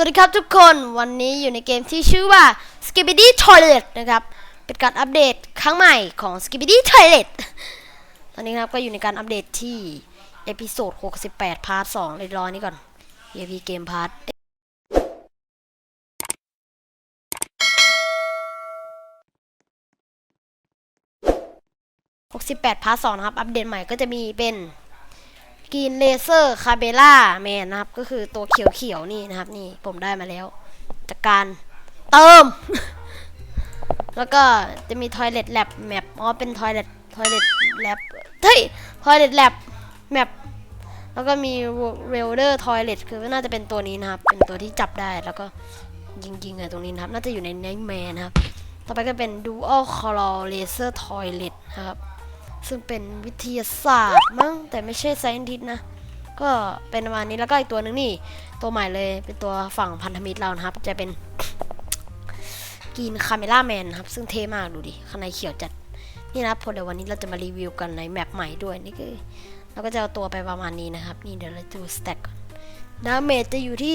สวัสดีครับทุกคนวันนี้อยู่ในเกมที่ชื่อว่า Skibidi Toilet นะครับ เป็นการอัปเดตครั้งใหม่ของ Skibidi Toilet ตอนนี้นะครับก็อยู่ในการอัปเดตที่เอพิโซด68 พาร์ท2เลยรอนี้ก่อน EP เกมพาร์ท68พาร์ท2นะครับ อัปเดตใหม่ก็จะมีเป็น กรีนเลเซอร์คาเบล่าแมนนะครับ ก็คือตัวเขียวๆนี่นะครับ นี่ผมได้มาแล้ว จากการเติม แล้วก็จะมี Toilet Lab Map อ๋อเป็น Toilet Toilet Lab เฮ้ย Toilet Lab Map แล้วก็มี Welder Toilet คือน่าจะเป็นตัวนี้นะครับ เป็นตัวที่จับได้แล้วก็ยิงๆอะตรงนี้นะครับ น่าจะอยู่ใน Nightmare นะครับ ต่อไปก็เป็น Dual Color Laser Toilet นะครับ ซึ่งเป็นวิทยาศาสตร์มั้งแต่ไม่ใช่ Scientist นะ ก็เป็นประมาณนี้แล้วก็อีกตัวหนึ่งนี่ตัวใหม่เลยเป็นตัวฝั่งพันธมิตรเรานะครับ จะเป็นกินคาเมล่าแมนครับ ซึ่งเท่มากดูดิข้างในเขียวจัดนี่นะพอเดี๋ยววันนี้เราจะมารีวิวกันในแมปใหม่ด้วยนี่คือเราก็จะเอาตัวไปประมาณนี้นะครับ นี่เดี๋ยวเราดูสแต็กก่อนดาเมจจะอยู่ที่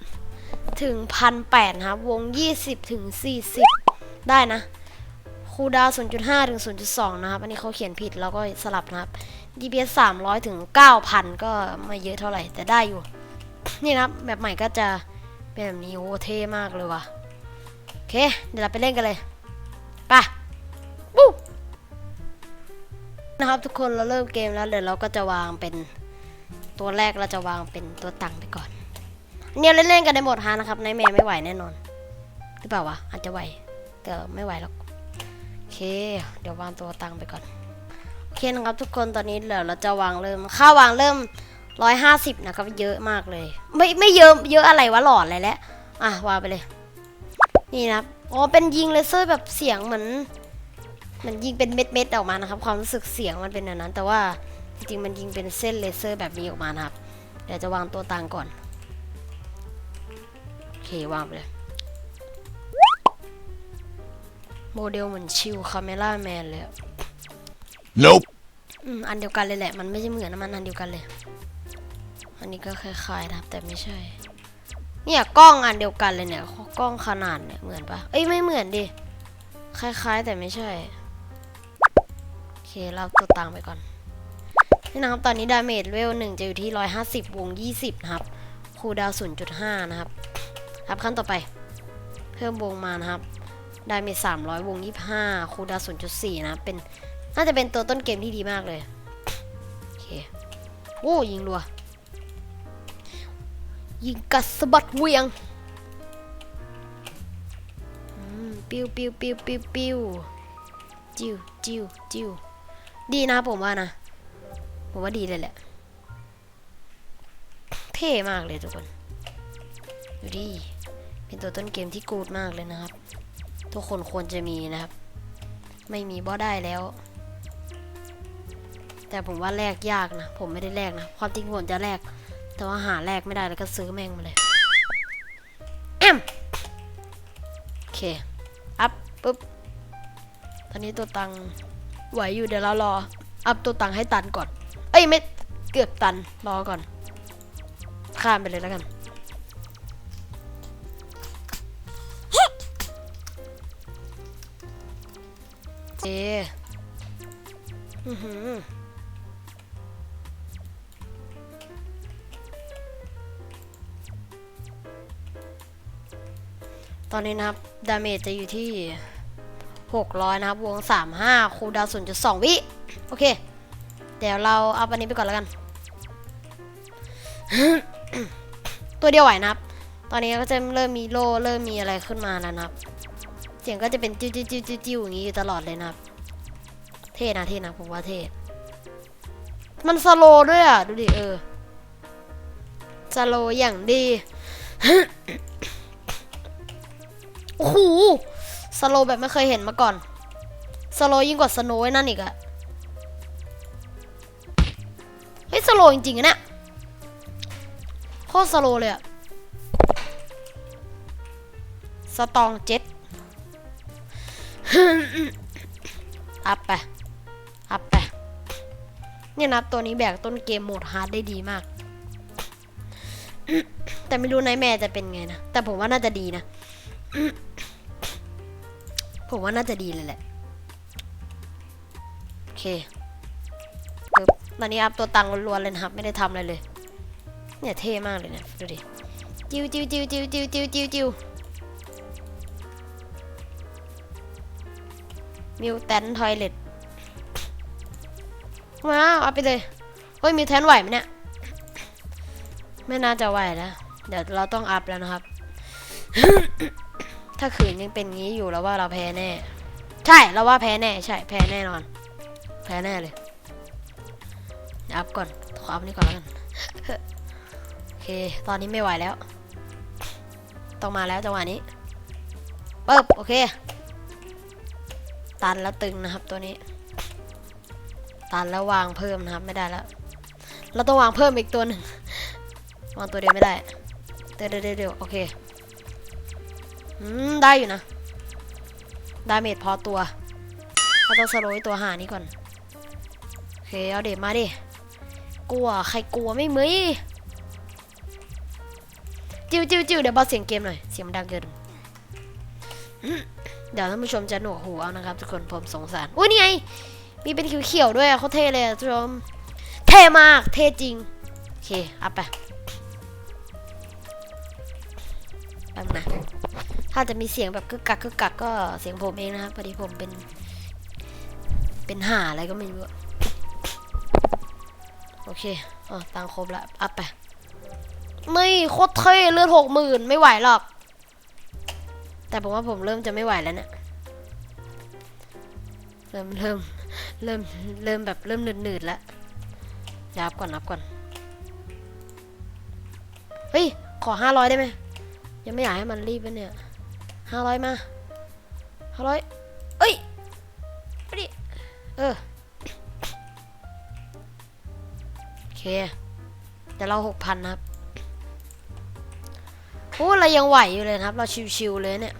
150 ถึง 1,800 ครับ วง 20 ถึง 40 ได้นะ คูลดาวน์0.5 ถึง 0.2 นะครับ อันนี้เขาเขียนผิดแล้วก็สลับนะครับ DPS 300 ถึง 9,000 ก็ไม่เยอะเท่าไหร่ แต่ได้อยู่ นี่นะครับแบบใหม่ก็จะเป็นแบบนี้โอ้เท่มากเลยว่ะ โอเค เดี๋ยวเราไปเล่นกันเลยไปปุ๊บนะครับทุกคนเราเริ่มเกมแล้วเดี๋ยวเราก็จะวางเป็นตัวแรกเราจะวางเป็นตัวตังไปก่อน เนี่ยเล่นๆกันในโหมดฮานะครับในแม่ไม่ไหวแน่นอน หรือเปล่าวะอาจจะไหวแต่ไม่ไหวหรอก เค เดี๋ยววางตัวตังไปก่อน โอเคนะครับทุกคนตอนนี้เดี๋ยวเราจะวางเริ่ม ค่าวางเริ่มร้อยห้าสิบนะครับเยอะมากเลย ไม่ไม่เยอะเยอะอะไรวะหลอดอะไรแล้วอะวางไปเลย นี่นะอ๋อเป็นยิงเลเซอร์แบบเสียงเหมือนเหมือนยิงเป็นเม็ดๆออกมานะครับ ความรู้สึกเสียงมันเป็นแบบนั้น แต่ว่าจริงๆมันยิงเป็นเส้นเลเซอร์แบบนี้ออกมานะครับ เดี๋ยวจะวางตัวตังก่อน โอเควางไปเลย โมเดลเหมือนชิวคาเมล่าแมนเลยอะ Nope. อืม อันเดียวกันเลยแหละ มันไม่ใช่เหมือนนะมันอันเดียวกันเลย อันนี้ก็คล้ายๆนะครับแต่ไม่ใช่ เนี่ยกล้องอันเดียวกันเลยเนี่ยกล้องขนาดเนี่ยเหมือนปะเอ้ยไม่เหมือนดิ คล้ายๆ แต่ไม่ใช่ โอเคเราตัวตังไปก่อน นี่นะครับ ตอนนี้ดาเมจเวลหนึ่งจะอยู่ที่150วง20นะครับ คูลดาวน์0.5นะครับ ครับขั้นต่อไป เพิ่มวงมานะครับ ดาเมจ300วง25คูดาวน์0.4นะครับเป็น น่าจะเป็นตัวต้นเกมที่ดีมากเลย โอเค โอ้ยิงรัว ยิงกัดสะบัดเวียงปิ้วปิ้วปิ้วปิ้วปิ้วจิ้วจิ้วจิ้วดีนะผมว่านะ ผมว่าดีเลยแหละ เท่มากเลยทุกคน ดูดิ เป็นตัวต้นเกมที่กูดมากเลยนะครับ ทุกคนควรจะมีนะครับ ไม่มีบ่ได้แล้ว แต่ผมว่าแลกยากนะ ผมไม่ได้แลกนะความจริงผมจะแลก แต่ว่าหาแลกไม่ได้แล้วก็ซื้อแม่งมาเลยแอมโอเค อัพปุ๊บ ตอนนี้ตัวตังไหวอยู่เดี๋ยวเรารอ อัพตัวตังให้ตันก่อน เอ้ยไม่เกือบตันรอก่อน ข้ามไปเลยแล้วกัน เออือหือตอนนี้นะครับ ดาเมจจะอยู่ที่ 600 นะครับ วง 35 คูดาวน์0.2 วิ โอเค เดี๋ยวเราเอาอันนี้ไปก่อนแล้วกัน ตัวเดียวไหวนะครับ ตอนนี้ก็จะเริ่มมีโล่เริ่มมีอะไรขึ้นมาแล้วนะครับ เสียงก็จะเป็นจิ้วจิ้วจิ้วจิ้วจิ้วอย่างนี้อยู่ตลอดเลยนะครับ เท่นะเท่นะผมว่าเท่ มันสโลด้วยอะ ดูดิเออ สโลอย่างดี โอ้โห สโลแบบไม่เคยเห็นมาก่อน สโลยิ่งกว่าสโนว์นั่นอีกอะเฮ้ยสโลจริงๆอะเนี่ยโคตรสโลเลยอะสตองเจ็ต อัพไป อัพไป เนี่ยนะตัวนี้แบกต้นเกมโหมดฮาร์ดได้ดีมาก แต่ไม่รู้นายแม่จะเป็นไงนะ แต่ผมว่าน่าจะดีนะ ผมว่าน่าจะดีเลยแหละ โอเคตอนนี้อัพตัวตังล้วนๆเลยนะครับ ไม่ได้ทำอะไรเลย เนี่ยเท่มากเลยเนี่ย ดูดิ จิวจิวจิวจิวจิวจิวจิวจิว มิวแตนทอยเล็ตว้าเอาไปเลยเฮ้ยมิวแทนไหวไหมเนี่ยไม่น่าจะไหวแล้วเดี๋ยวเราต้องอัพแล้วนะครับ ถ้าขืนยังเป็นงี้อยู่แล้วว่าเราแพ้แน่ ใช่เราว่าแพ้แน่ ใช่แพ้แน่นอน แพ้แน่เลย อัพก่อนขออัพนี่ก่อนแล้วกันโอเค ตอนนี้ไม่ไหวแล้ว ต้องมาแล้วจังหวะนี้ปึ๊บโอเค ตันแล้วตึงนะครับตัวนี้ ตันแล้ววางเพิ่มนะครับไม่ได้แล้ว เราต้องวางเพิ่มอีกตัวหนึ่งวางตัวเดียวไม่ได้เดี๋ยวเดี๋ยวเดี๋ยวโอเคอืมได้อยู่นะ ดาเมจพอตัวเราต้องสโลว์ตัวหานี้ก่อน โอเคเอาเด็มาดิ กลัวใครกลัวไม่มีจิวจิ้วจิ้วเดี๋ยวเบาเสียงเกมหน่อย เสียงมันดังเกิน เดี๋ยวท่านผู้ชมจะหนวกหูเอานะครับ ทุกคนผมสงสารอุ้ยนี่ไง มีเป็นเขียวๆด้วยอะเขาเท่เลยอะทุกคนเท่มากเท่จริง โอเคอัพไปแป๊บนะถ้าจะมีเสียงแบบกึกกักกึกกักก็เสียงผมเองนะครับพอดีผมเป็น เป็นห่าอะไรก็ไม่รู้อะโอเคอ๋อตังค์ครบละอัพไปไม่โคตรเท่เลือดหกหมื่นไม่ไหวหรอก แต่ผมว่าผมเริ่มจะไม่ไหวแล้วเนี่ยเริ่มเริ่มเริ่มเริ่มแบบเริ่มหนืดๆแล้วยับก่อนนับก่อน เฮ้ย ขอห้าร้อยได้ไหม ยังไม่อยากให้มันรีบไปเนี่ยห้าร้อยมาห้าร้อยเอ้ยไปดิเออ โอเคแต่เราหกพันครับโอ้เรายังไหวอยู่เลยครับ เราชิวๆเลยเนี่ย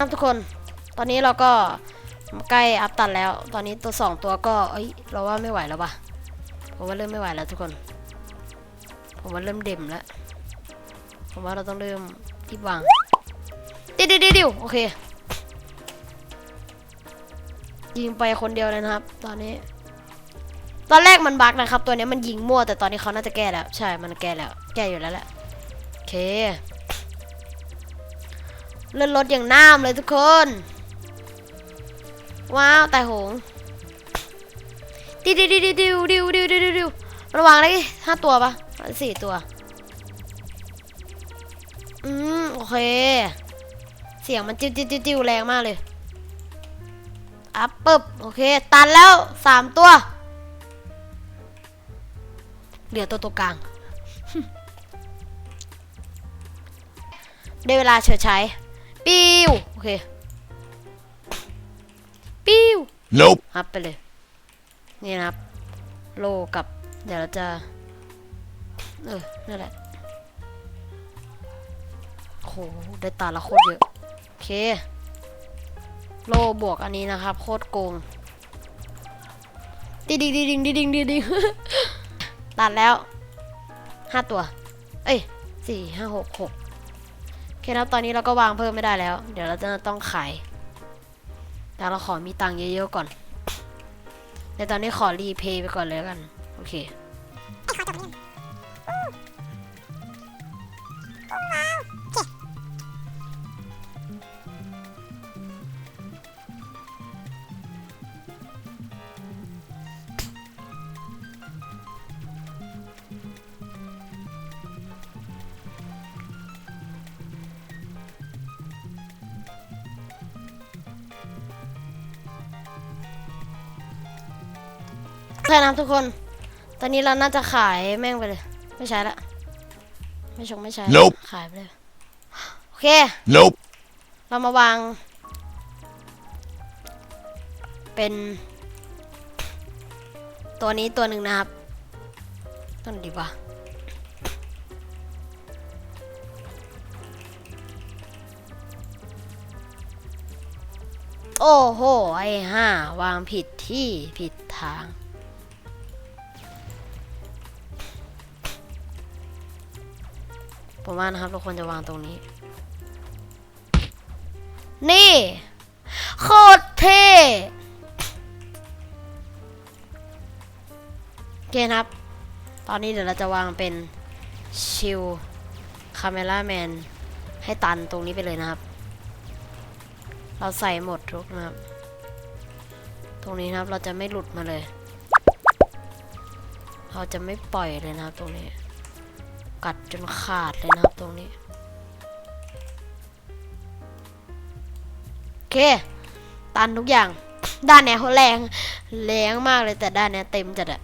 ครับทุกคน ตอนนี้เราก็ใกล้อัพตันแล้ว ตอนนี้ตัวสองตัวก็ เอ้ย เราว่าไม่ไหวแล้วปะผมว่าเริ่มไม่ไหวแล้วทุกคน ผมว่าเริ่มเด่มแล้ว ผมว่าเราต้องเริ่มรีบวางเดี๋ยวเดี๋ยวเดียวโอเค ยิงไปคนเดียวเลยนะครับ ตอนนี้ ตอนแรกมันบักนะครับ ตัวนี้มันยิงมั่วแต่ตอนนี้เขาน่าจะแก้แล้ว ใช่ มันแก้แล้ว แก้อยู่แล้วแหละ โอเค เลื่อนรถอย่างน้ำเลยทุกคน ว้าวแต่โหงดิวดิวดิวดิวดิวดิวดิวดิวดิวระวังได้ห้าตัวปะสี่ตัว อืมโอเค เสียงมันจิ้วจิ้วจิ้วจิ้วแรงมากเลยอัพปึ๊บโอเค ตันแล้วสามตัว เหลือตัวตัวกลาง ได้เวลาเฉิดใช้ ปิ้วโอเคปิ้ว Nope. อัพไปเลย นี่นะครับ โลกับ เดี๋ยวเราจะ เออ นั่นแหละโหได้ตาละโคตรเยอะโอเค โลบวกอันนี้นะครับ โคตรโกงดิดิงดิดิงดิดิงดิดิงตัดแล้วห้าตัว เอ้ยสี่ห้าหกหกโอเคครับตอนนี้เราก็วางเพิ่มไม่ได้แล้ว เดี๋ยวเราจะต้องขาย แต่เราขอมีตังค์เยอะๆก่อน ในตอนนี้ขอรีเพย์ไปก่อนเลยกัน โอเคโอเคนะครับทุกคน ตอนนี้เราน่าจะขายแม่งไปเลย ไม่ใช้ละ ไม่ชงไม่ใช้ Nope ขายไปเลย โอเค Nope. เรามาวาง เป็น ตัวนี้ตัวหนึ่งนะครับต้นดีกว่าโอ้โห ไอ้ห่าวางผิดที่ผิดทาง ผมว่านะครับเราควรจะวางตรงนี้ นี่โคตรเท่โอเคครับ ตอนนี้เดี๋ยวเราจะวางเป็นชิลคาเมล่าแมนให้ตันตรงนี้ไปเลยนะครับ เราใส่หมดทุกนะครับ ตรงนี้นะครับเราจะไม่หลุดมาเลย เราจะไม่ปล่อยเลยนะครับตรงนี้ กัดจนขาดเลยนะครับตรงนี้โอเค ตันทุกอย่าง ด้านเนี้ยเขาแรงแรงมากเลยแต่ด้านเนี้ยเต็มจัดอะ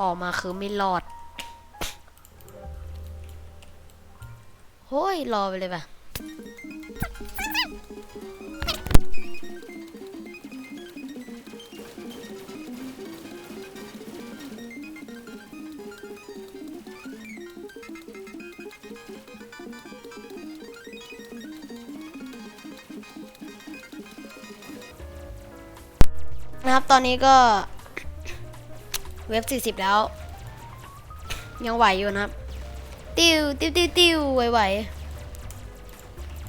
ออกมาคือไม่รอดโฮ้ยรอไปเลยป่ะ นะครับ ตอนนี้ก็เว็บ40 แล้ว ยังไหวอยู่นะครับ ติวติวติวติวไหวไหว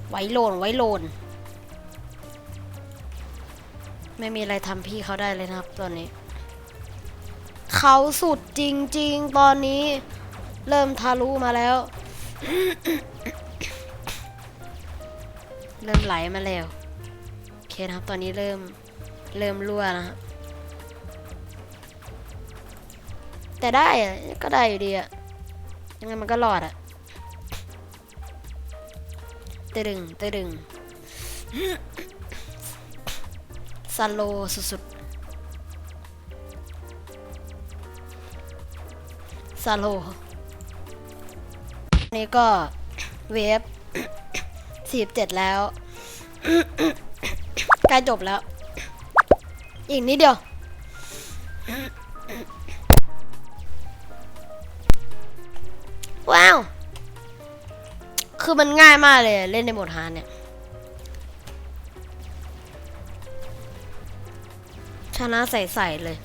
ไหวโลนไหวโลน ไม่มีอะไรทำพี่เขาได้เลยนะครับ ตอนนี้ เขาสุดจริง ๆ ตอนนี้ เริ่มทะลุมาแล้ว เริ่มไหลมาแล้ว โอเคนะครับ ตอนนี้เริ่ม เริ่มรั่วนะครับแต่ได้อะก็ได้อยู่ดีอะยังไงมันก็รอดอะตดึงตดึงสโลสุดๆสโลนี่ก็เวฟ47 แล้ว ใกล้จบแล้ว อีกนิดเดียว ว้าว คือมันง่ายมากเลยเล่นในโหมดฮาร์ดเนี่ยชนะใส่ๆเลย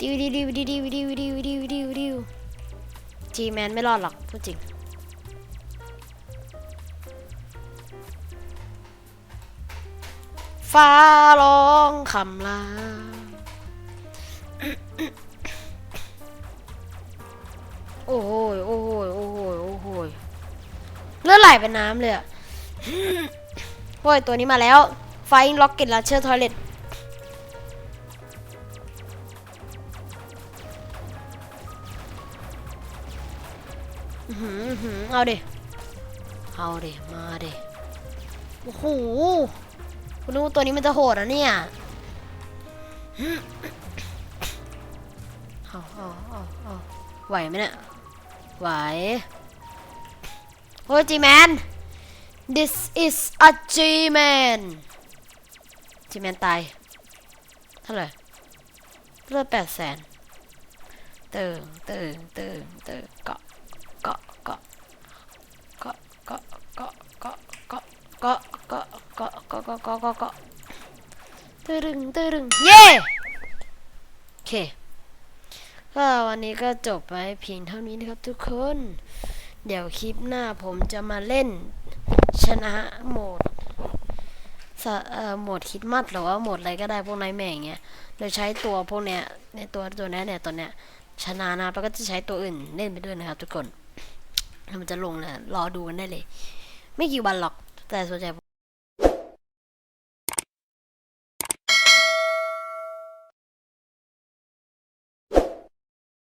ดิวดิวดิวดิวดิวดิวดิวดิวดิวดิวจีแมนไม่รอดหรอกพูดจริง ฟ้าร้องคำลาโอ้โหยโอ้โหยโอ้โหยโอ้โหยเลือดไหลเป็นน้ำเลยอะโอ้ยตัวนี้มาแล้ว ไฟล็อกเก็ตลัชเชอร์ทอยเลตเอาเดเอาเดมาเดโอ้โห คุณรู้ตัวนี้มันจะโหดอะเนี่ยเอาเอาเอาเอาไหวไหมเนี่ย ไหว โอ้ยจีแมน this is a G man จีแมนตาย เท่าไหร่เลือดแปดแสนเติงเติงเติงเติงเกาะเกาะเกาะเกาะเกาะเกาะเกาะเกาะเกาะเกาะเกาะเกาะเกาะเกาะเกาะเกาะตึงตึงเย้โอเคก็วันนี้ก็จบไปเพียงเท่านี้นะครับทุกคน เดี๋ยวคลิปหน้าผมจะมาเล่น ชนะโหมดโหมดคิดมัดหรือว่าโหมดอะไรก็ได้พวกนายแม่งเงี้ยโดยใช้ตัวพวกเนี้ยในตัวตัวนี้เนี่ยตัวเนี้ยชนะนะแล้วก็จะใช้ตัวอื่นเล่นไปด้วยนะครับทุกคนแล้วมันจะลงนะรอดูกันได้เลย ไม่กี่วันหรอก 再说这。